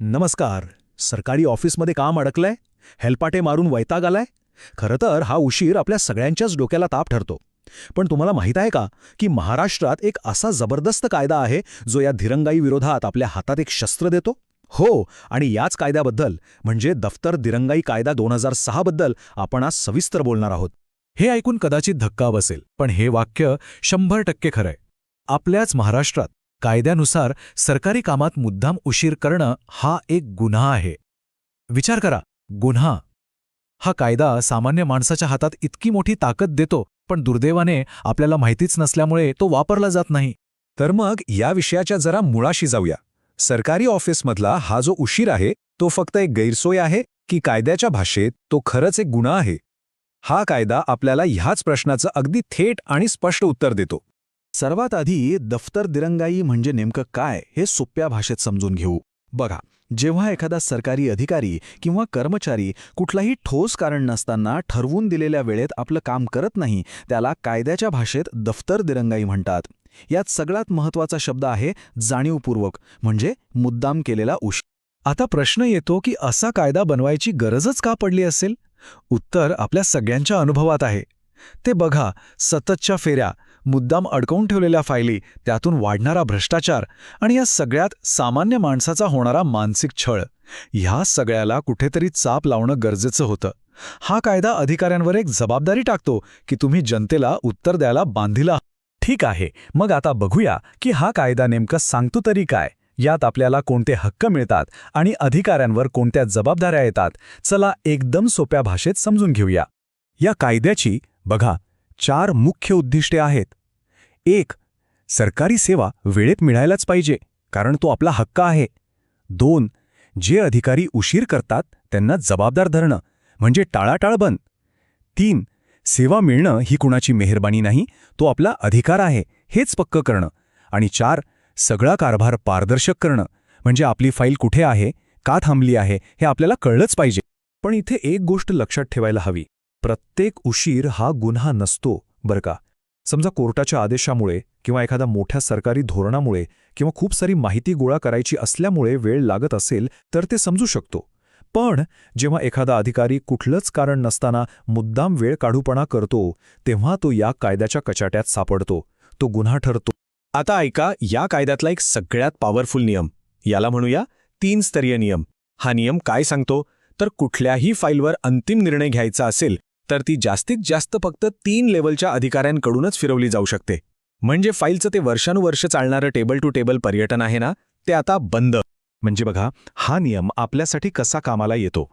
नमस्कार. सरकारी ऑफिसमध्ये काम अडकलंय? हेलपाटे मारून वैताग आलाय? खरं तर हा उशीर आपल्या सगळ्यांच्याच डोक्याला ताप ठरतो. पण तुम्हाला माहीत आहे का की महाराष्ट्रात एक असा जबरदस्त कायदा आहे जो या धिरंगाई विरोधात आपल्या हातात एक शस्त्र देतो? हो आणि याच कायद्याबद्दल म्हणजे दफ्तर दिरंगाई कायदा दोन हजार सहा बद्दल आपण आज सविस्तर बोलणार आहोत. हे ऐकून कदाचित धक्का बसेल पण हे वाक्य शंभर टक्के खरंय. आपल्याच महाराष्ट्रात कायद्यानुसार सरकारी कामात मुद्दाम उशीर करणं हा एक गुन्हा आहे. विचार करा गुन्हा. हा कायदा सामान्य माणसाच्या हातात इतकी मोठी ताकद देतो पण दुर्दैवाने आपल्याला माहितीच नसल्यामुळे तो वापरला जात नाही. तर मग या विषयाच्या जरा मुळाशी जाऊया. सरकारी ऑफिसमधला हा जो उशीर आहे तो फक्त एक गैरसोय आहे की कायद्याच्या भाषेत तो खरंच एक गुन्हा आहे? हा कायदा आपल्याला ह्याच प्रश्नाचं अगदी थेट आणि स्पष्ट उत्तर देतो. सर्वात आधी दफ्तर दिरंगाई म्हणजे नेमकं काय हे सोप्या भाषेत समजून घेऊ. बघा जेव्हा एखादा सरकारी अधिकारी किंवा कर्मचारी कुठलाही ठोस कारण नसताना ठरवून दिलेल्या वेळेत आपलं काम करत नाही त्याला कायद्याच्या भाषेत दफ्तर दिरंगाई म्हणतात. यात सगळ्यात महत्त्वाचा शब्द आहे जाणीवपूर्वक म्हणजे मुद्दाम केलेला उश. आता प्रश्न येतो की असा कायदा बनवायची गरजच का पडली असेल? उत्तर आपल्या सगळ्यांच्या अनुभवात आहे. ते बघा सततच्या फेऱ्या मुद्दाम अडकवून ठेवलेल्या फायली त्यातून वाढणारा भ्रष्टाचार आणि या सगळ्यात सामान्य माणसाचा होणारा मानसिक छळ. ह्या सगळ्याला कुठेतरी चाप लावणं गरजेचं होतं. हा कायदा अधिकाऱ्यांवर एक जबाबदारी टाकतो की तुम्ही जनतेला उत्तर द्यायला बांधिला ठीक आहे मग आता बघूया की हा कायदा नेमकं सांगतो तरी काय? यात आपल्याला कोणते हक्क मिळतात आणि अधिकाऱ्यांवर कोणत्या जबाबदाऱ्या येतात? चला एकदम सोप्या भाषेत समजून घेऊया. या कायद्याची बघा चार मुख्य उद्दिष्टे आहेत. एक सरकारी सेवा वेळेत मिळायलाच पाहिजे कारण तो आपला हक्क आहे. दोन जे अधिकारी उशीर करतात त्यांना जबाबदार धरणं म्हणजे टाळाटाळ बंद. तीन सेवा मिळणं ही कुणाची मेहरबानी नाही तो आपला अधिकार आहे हेच पक्क करणं. आणि चार सगळा कारभार पारदर्शक करणं म्हणजे आपली फाईल कुठे आहे का थांबली आहे हे आपल्याला कळलंच पाहिजे. पण इथे एक गोष्ट लक्षात ठेवायला हवी. प्रत्येक उशीर हा गुन्हा नसतो बरं का? समजा कोर्टाच्या आदेशामुळे किंवा एखाद्या मोठ्या सरकारी धोरणामुळे किंवा खूप सारी माहिती गोळा करायची असल्यामुळे वेळ लागत असेल तर ते समजू शकतो. पण जेव्हा एखादा अधिकारी कुठलंच कारण नसताना मुद्दाम वेळ काढूपणा करतो तेव्हा तो या कायद्याच्या कचाट्यात सापडतो. तो गुन्हा ठरतो. आता ऐका या कायद्यातला एक सगळ्यात पॉवरफुल नियम. याला म्हणूया तीन स्तरीय नियम. हा नियम काय सांगतो? तर कुठल्याही फाईलवर अंतिम निर्णय घ्यायचा असेल तर ती जास्तीत जास्त फक्त तीन लेवलच्या अधिकाऱ्यांकडूनच फिरवली जाऊ शकते. म्हणजे फाईलचं ते वर्षानुवर्ष चालणारं टेबल टू टेबल पर्यटन आहे ना ते आता बंद. म्हणजे बघा हा नियम आपल्यासाठी कसा कामाला येतो?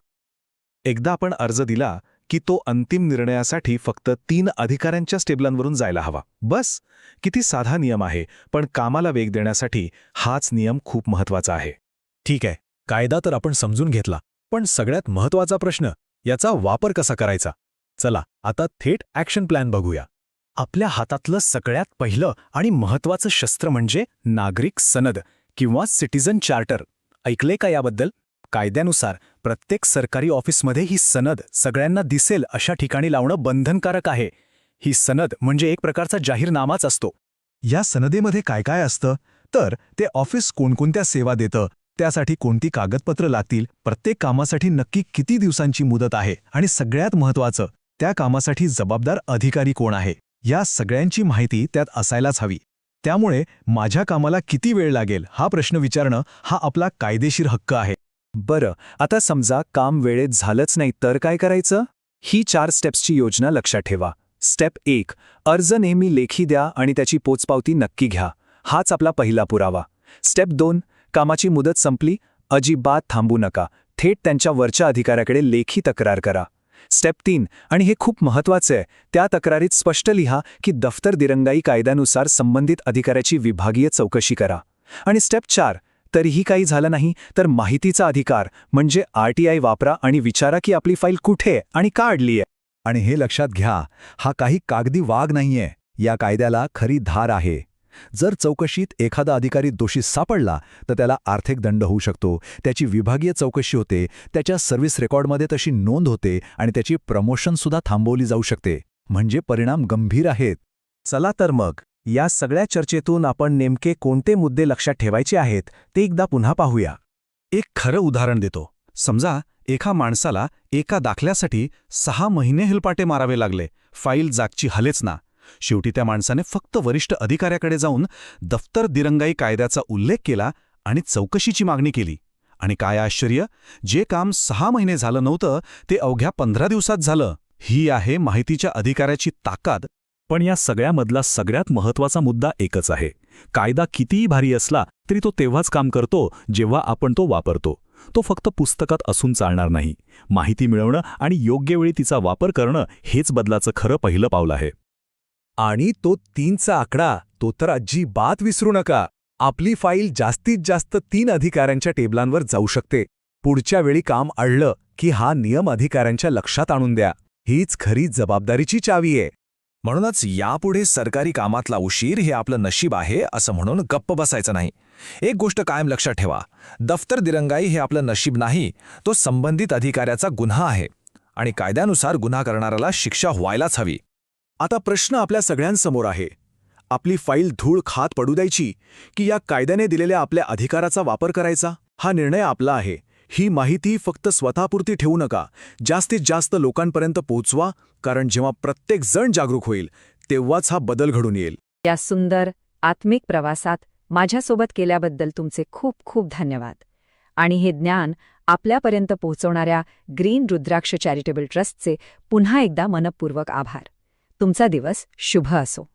एकदा आपण अर्ज दिला की तो अंतिम निर्णयासाठी फक्त तीन अधिकाऱ्यांच्या स्टेबलांवरून जायला हवा. बस! किती साधा नियम आहे पण कामाला वेग देण्यासाठी हाच नियम खूप महत्त्वाचा आहे. ठीक आहे कायदा तर आपण समजून घेतला पण सगळ्यात महत्त्वाचा प्रश्न याचा वापर कसा करायचा? चला आता थेट ॲक्शन प्लॅन बघूया. आपल्या हातातलं सगळ्यात पहिलं आणि महत्वाचं शस्त्र म्हणजे नागरिक सनद किंवा सिटिझन चार्टर ऐकले का याबद्दल? कायद्यानुसार प्रत्येक सरकारी ऑफिसमध्ये ही सनद सगळ्यांना दिसेल अशा ठिकाणी लावणं बंधनकारक आहे. ही सनद म्हणजे एक प्रकारचा जाहीरनामाच असतो. या सनदेमध्ये काय काय असतं? तर ते ऑफिस कोणकोणत्या सेवा देतं? त्यासाठी कोणती कागदपत्र लागतील? प्रत्येक कामासाठी नक्की किती दिवसांची मुदत आहे? आणि सगळ्यात महत्वाचं त्या कामासाठी जबाबदार अधिकारी कोण आहे या सगळ्यांची माहिती त्यात असायलाच हवी. त्यामुळे माझ्या कामाला किती वेळ लागेल हा प्रश्न विचारणं हा आपला कायदेशीर हक्क आहे. बरं आता समजा काम वेळेत झालंच नाही तर काय करायचं? ही चार स्टेप्सची योजना लक्षात ठेवा. स्टेप एक अर्ज नेहमी लेखी द्या आणि त्याची पोचपावती नक्की घ्या. हाच आपला पहिला पुरावा. स्टेप दोन कामाची मुदत संपली अजिबात थांबू नका. थेट त्यांच्या वरच्या अधिकाऱ्याकडे लेखी तक्रार करा. स्टेप तीन आणि हे खूप महत्वाचं आहे. त्या तक्रारीत स्पष्ट लिहा की दफ्तर दिरंगाई कायद्यानुसार संबंधित अधिकाऱ्याची विभागीय चौकशी करा. आणि स्टेप चार तरीही काही झालं नाही तर माहितीचा अधिकार म्हणजे आरटीआय वापरा आणि विचारा की आपली फाईल कुठे आणि का अडली आहे. आणि हे लक्षात घ्या हा काही कागदी वाघ नाहीये. या कायद्याला खरी धार आहे. जर चौकशीत एखादा अधिकारी दोषी सापडला तर त्याला आर्थिक दंड होऊ शकतो. त्याची विभागीय चौकशी होते त्याच्या सर्व्हिस रेकॉर्डमध्ये तशी नोंद होते आणि त्याची प्रमोशनसुद्धा थांबवली जाऊ शकते. म्हणजे परिणाम गंभीर आहेत. चला तर मग या सगळ्या चर्चेतून आपण नेमके कोणते मुद्दे लक्षात ठेवायचे आहेत ते एकदा पुन्हा पाहूया. एक खरं उदाहरण देतो. समजा एका माणसाला एका दाखल्यासाठी सहा महिने हेलपाटे मारावे लागले. फाईल जागची हलेच ना. शेवटी त्या माणसाने फक्त वरिष्ठ अधिकाऱ्याकडे जाऊन दफ्तर दिरंगाई कायद्याचा उल्लेख केला आणि चौकशीची मागणी केली. आणि काय आश्चर्य जे काम सहा महिने झालं नव्हतं ते अवघ्या पंधरा दिवसात झालं. ही आहे माहितीच्या अधिकाऱ्याची ताकद. पण या सगळ्यामधला सगळ्यात महत्त्वाचा मुद्दा एकच आहे. कायदा कितीही भारी असला तरी तो तेव्हाच काम करतो जेव्हा आपण तो वापरतो. तो फक्त पुस्तकात असून चालणार नाही. माहिती मिळवणं आणि योग्य वेळी तिचा वापर करणं हेच बदलाचं खरं पहिलं पाऊल आहे. आणि तो तीनचा आकडा तो तर अजिबात विसरू नका. आपली फाईल जास्तीत जास्त तीन अधिकाऱ्यांच्या टेबलांवर जाऊ शकते. पुढच्या वेळी काम अडलं की हा नियम अधिकाऱ्यांच्या लक्षात आणून द्या. हीच खरी जबाबदारीची चावी आहे. म्हणूनच यापुढे सरकारी कामातला उशीर हे आपलं नशीब आहे असं म्हणून गप्प बसायचं नाही. एक गोष्ट कायम लक्षात ठेवा. दफ्तर दिरंगाई हे आपलं नशीब नाही तो संबंधित अधिकाऱ्याचा गुन्हा आहे. आणि कायद्यानुसार गुन्हा करणाऱ्याला शिक्षा व्हायलाच हवी. आता प्रश्न आपल्या सगळ्यांसमोर आहे. आपली फाईल धूळ खात पडू द्यायची की या कायद्याने दिलेल्या आपल्या अधिकाराचा वापर करायचा? हा निर्णय आपला आहे. ही माहिती फक्त स्वतःपुरती ठेवू नका. जास्तीत जास्त लोकांपर्यंत पोहोचवा कारण जेव्हा प्रत्येक जण जागरूक होईल तेव्हाच हा बदल घडून येईल. या सुंदर आत्मिक प्रवासात माझ्यासोबत केल्याबद्दल तुमचे खूप खूप धन्यवाद. आणि हे ज्ञान आपल्यापर्यंत पोहोचवणाऱ्या ग्रीन रुद्राक्ष चॅरिटेबल ट्रस्टचे पुन्हा एकदा मनपूर्वक आभार. तुमचा दिवस शुभ असो.